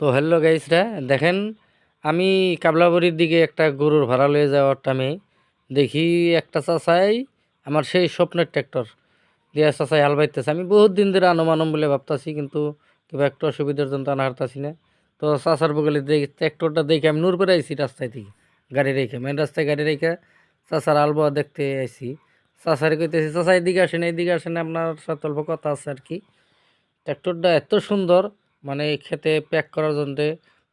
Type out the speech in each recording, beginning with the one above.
তো হ্যালো গাইসরা দেখেন, আমি কাবলাবরির দিকে একটা গরুর ভাড়া লয়ে যাওয়ার টাইমে দেখি একটা চাচাই আমার সেই স্বপ্নের ট্র্যাক্টর দিয়ে চাচাই হাল বাইতেছে। আমি বহুত দিন ধরে আনম বলে ভাবতাছি, কিন্তু কিবা একটু অসুবিধার জন্য আনা হারতাছি না। তো চাচার বগলে দেখি ট্র্যাক্টরটা দেখে আমি নূর করে আইছি রাস্তায় থেকে গাড়ি রেখে মেন রাস্তায় গাড়ি রেখে চাচার আলবা দেখতে আইছি। চাচারে কইতেছি, চাচা, এদিকে আসেন এইদিকে আসেন, আপনার সাথে অল্প কথা আছে আর কি। ট্র্যাক্টরটা এত সুন্দর মানে খেতে প্যাক করার জন্য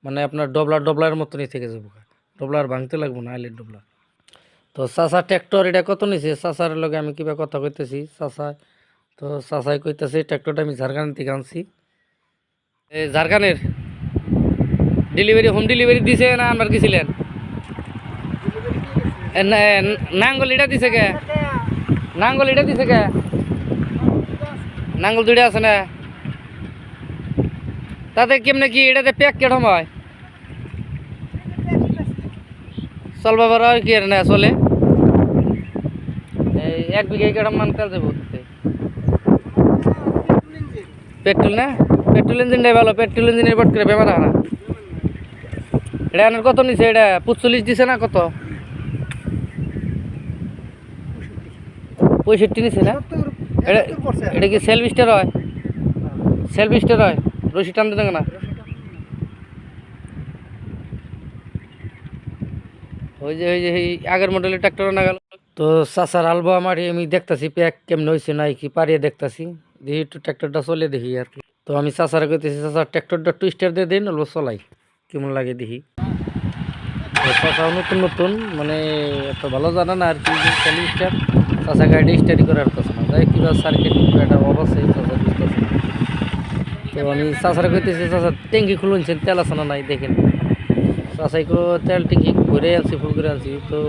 মানে আপনার ডবলার ডবলার মতনই থেকে যাব ডবলার ভাঙতে লাগবো না আইলের ডবলার। তো চাচা ট্র্যাক্টর এটা কত নিছে? চাচার লগে আমি কিবা কথা কইতেছি, চাচা। তো চাচাই কইতেছে ট্র্যাক্টরটা আমি ঝাড়খান থেকে আনছি। ঝাড়খানের? ডেলিভারি হোম ডেলিভারি দিছে না আনবার গেছিলেন? নাঙ্গল এটা দিছে কে? নাঙ্গল এটা দিছে কে? নাঙ্গল দুইটা আছে না? তাতে কেমনে কি এটাতে প্যাক কেরম হয়? চলবা পারো আর কি না চলে? এই এক বিঘে কেরম মান তেল যাব? পেট্রোল না? পেট্রোল ইঞ্জিনটাই ভালো পেট্রোল ইঞ্জিনের বট করে বেমার না। এটা আনার কত নিছে? এটা পঁচল্লিশ দিছে না কত? পঁয়ষট্টি নিছে না? এটা কি সেলফ স্টার হয়? সেলফ স্টার হয়? রশি টানতে না? ওই যে ওই যে আগের মডেলের ট্র্যাক্টর না গেল। তো চাচার আলবা আমার আমি দেখতাছি প্যাক কেমন হয়েছে নাই কি পারিয়ে দেখতাছি। দেখি একটু ট্র্যাক্টরটা চলে দেখি আর কি। তো আমি চাচারা কইতেছি, চাচার ট্র্যাক্টরটা টুইস্টার দিয়ে দিন অল্প চলাই। কেমন লাগে দেখি? চাচাও নতুন নতুন মানে এত ভালো জানা না আর কি চালি স্টার চাচা গাড়ি স্টাডি করার আর না। যাই কিবা সার্কিট একটা না। তো আমি চাচারা কইতেছি, চাচা, ট্যাঙ্কি খুলুনছেন তেল আছে না নাই, দেখেন। করে তেল ট্যাঙ্কি ঘুরে আনছি, ফুল করে আনছি। তো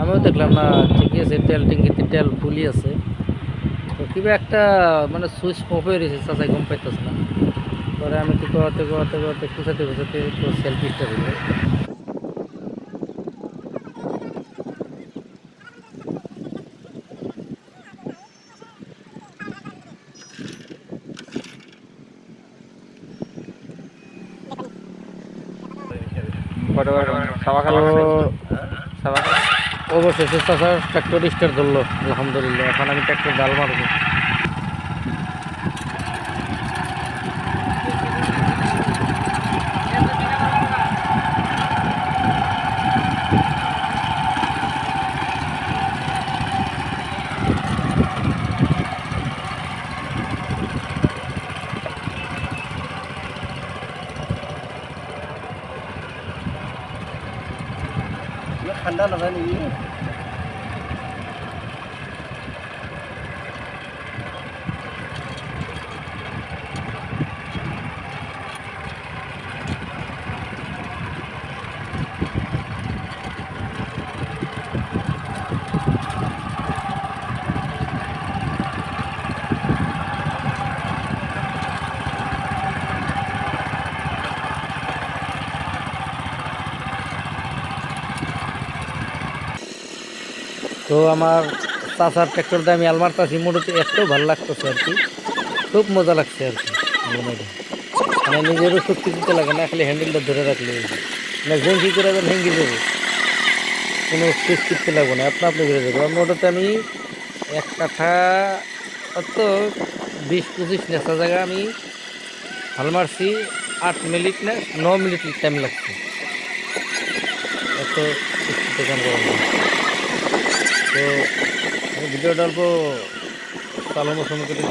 আমিও দেখলাম, না, ঠিকই আছে, তেল ট্যাঙ্কিতে তেল ফুলই আছে। তো কিবা একটা মানে সুইচ অফ হয়ে রয়েছে চাষাই গম পাইতেছে না। পরে আমি তো কোয়াতে করতে কোয়াতে খুঁচাতে খুঁচাতে তো সেলফি অবশেষে চাষার ট্র্যাক্টর স্টার ধরলো আলহামদুলিল্লাহ। এখন আমি ট্র্যাক্টর জাল মারবো। 看到了吗？你。তো আমার চাষার ট্র্যাক্টর দিয়ে আমি আলমারতাছি মোটামুটি এত ভালো লাগতেছে আর কি। খুব মজা লাগছে আর কি মানে নিজেরও শক্তি দিতে লাগে না, খালি হ্যান্ডেলটা ধরে রাখলে না ঝেঙ্কি করে দেন ভেঙ্গি দেবো। কোনো সুইচ টিপতে লাগবে না, আপনা আপনি ঘুরে যাব আর মোটাতে আমি এক কাঠা অত বিশ, পঁচিশ নেশা জায়গা আমি হাল মারছি, আট মিনিট না, ন মিনিট টাইম লাগছে। এত স্পিডে কাম করা। তো ভিডিওটা অল্প চালানোর সময় কেটে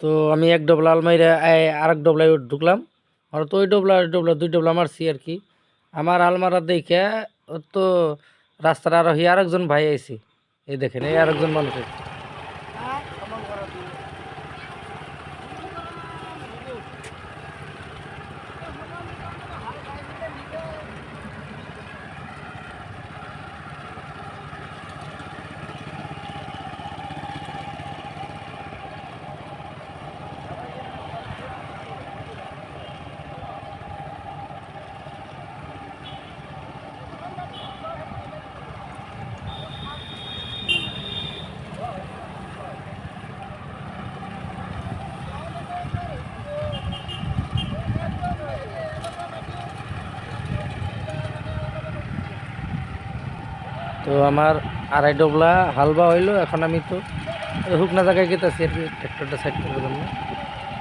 তো আমি এক ডবলা আলমাইরা আর এক ডবলায় ঢুকলাম। আর তো ওই ডবলা ওই ডবলা, দুই ডবলা মারছি আর কি। আমার আলমারা দেখে ও তো রাস্তার আরোহী আরেকজন ভাই আইছি। এই দেখেন, এই আরেকজন মানুষ তো আমার আড়াই ডবলা হালবা হইল, এখন আমি তো হুকনা জায়গায় গেতেছি আর কি ট্র্যাক্টরটা সাইড জন্য।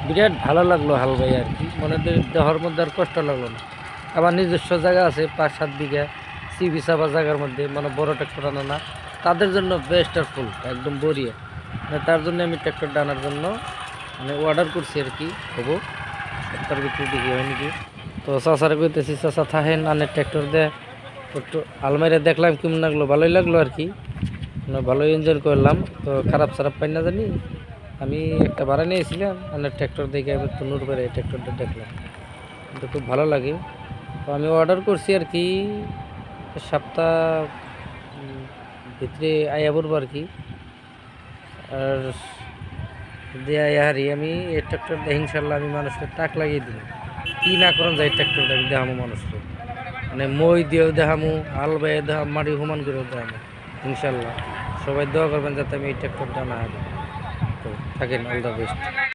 বিরাট ভালো লাগল হালবাই আর কি, মনে দেহর মধ্যে আর কষ্ট লাগল না। আমার নিজস্ব জায়গা আছে, পাঁচ সাত বিঘা সি বিছাবা জায়গার মধ্যে মানে বড় ট্র্যাক্টর আনা না। তাদের জন্য বেস্ট আর ফুল একদম বরিয়া মানে তার জন্য আমি ট্র্যাক্টরটা আনার জন্য মানে অর্ডার করছি আর কি, হব। সপ্তাহের ভিতরে দেখি হয় নাকি। তো চাষারে কইতেছি চাষা থাহেন আনে ট্র্যাক্টর দে। একটু আলমারিয়া দেখলাম কেমন লাগল? ভালোই লাগল আর কি। ভালোই এনজয় করলাম। তো খারাপ সারাপ পাই না জানি। আমি একটা ভাড়া নিয়েছিলাম আনের ট্র্যাক্টর দেখে আমি তো নূর করে ট্র্যাক্টরটা দেখলাম। কিন্তু খুব ভালো লাগে। তো আমি অর্ডার করছি আর কি, সপ্তাহ ভিতরে আয়া পড়ব আর কি। আর দিয়ে হারি, আমি এই ট্র্যাক্টর দিয়ে ইনশাল্লাহ আমি মানুষকে টাক লাগিয়ে দিই কি না করেন যায় ট্র্যাক্টরটা আমি দেখামো মানুষকে। মানে মই দিয়েও দেখামু আল বাইয়ে দেখাম মাটি সমান করেও দেখামু ইনশাল্লাহ। সবাই দোয়া করবেন যাতে আমি এই ট্র্যাক্টরটা না তো থাকেন অল দ্য বেস্ট